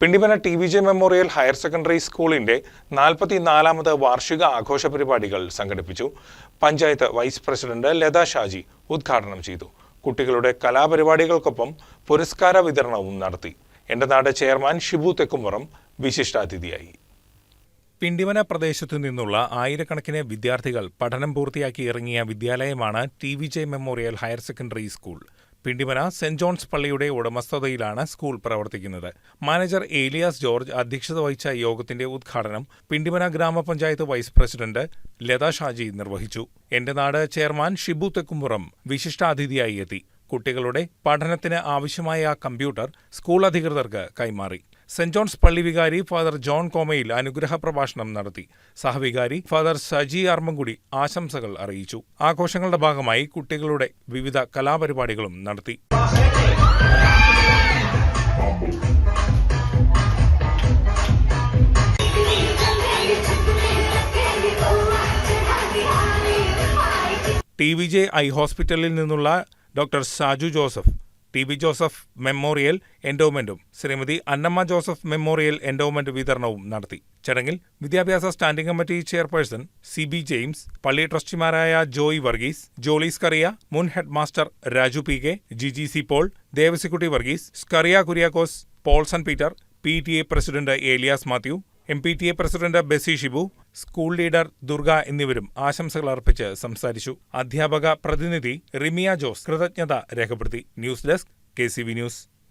Pindimana T V J memorial higher secondary സ്കൂളിന്റെ നാൽപ്പത്തിനാലാമത് വാർഷിക ആഘോഷ പരിപാടികൾ സംഘടിപ്പിച്ചു. പഞ്ചായത്ത് വൈസ് പ്രസിഡന്റ് ലത ഷാജി ഉദ്ഘാടനം ചെയ്തു. കുട്ടികളുടെ കലാപരിപാടികൾക്കൊപ്പം പുരസ്കാര വിതരണവും നടത്തി. എന്റെ നാട് ചെയർമാൻ ഷിബു തെക്കുമുറം വിശിഷ്ടാതിഥിയായി. പിണ്ടിമന പ്രദേശത്തു നിന്നുള്ള ആയിരക്കണക്കിന് വിദ്യാർത്ഥികൾ പഠനം പൂർത്തിയാക്കി ഇറങ്ങിയ വിദ്യാലയമാണ് T V J memorial higher secondary school. Pindimana Saint John's പള്ളിയുടെ ഉടമസ്ഥതയിലാണ് സ്കൂൾ പ്രവർത്തിക്കുന്നത്. മാനേജർ ഏലിയാസ് ജോർജ് അധ്യക്ഷത വഹിച്ച യോഗത്തിന്റെ ഉദ്ഘാടനം പിണ്ടിമന ഗ്രാമപഞ്ചായത്ത് വൈസ് പ്രസിഡന്റ് ലത ഷാജി നിർവഹിച്ചു. എന്റെ നാട് ചെയർമാൻ ഷിബു തെക്കുംപുറം വിശിഷ്ടാതിഥിയായി എത്തി. കുട്ടികളുടെ പഠനത്തിന് ആവശ്യമായ കമ്പ്യൂട്ടർ സ്കൂൾ അധികൃതർക്ക് കൈമാറി. സെന്റ് ജോൺസ് പള്ളി വികാരി ഫാദർ ജോൺ കോമയിൽ അനുഗ്രഹ പ്രഭാഷണം നടത്തി. സഹവികാരി ഫാദർ സജി ആർമ്മൻകുടി ആശംസകൾ അറിയിച്ചു. ആഘോഷങ്ങളുടെ ഭാഗമായി കുട്ടികളുടെ വിവിധ കലാപരിപാടികളും നടത്തി. ടി വി ജെ ഐ ഹോസ്പിറ്റലിൽ നിന്നുള്ള doctor Saju Joseph T B Joseph memorial എൻഡോവ്മെന്റും Shrimati Annamma Joseph memorial endowment വിതരണവും നടത്തി. ചടങ്ങിൽ വിദ്യാഭ്യാസ standing committee chairperson C B James പള്ളി ട്രസ്റ്റിമാരായ ജോയി വർഗീസ് ജോളി കറിയ മുൻ head master Raju P K Jiji C Paul Devasikutty Varghese Skaria Kuriakose Paulson Peter P T A president Elias Mathew M P T A president Besy Shibu school leader Durga എന്നിവരും ആശംസകൾ അർപ്പിച്ച് സംസാരിച്ചു. അധ്യാപക പ്രതിനിധി റിമിയ Jose കൃതജ്ഞത രേഖപ്പെടുത്തി. News desk K news.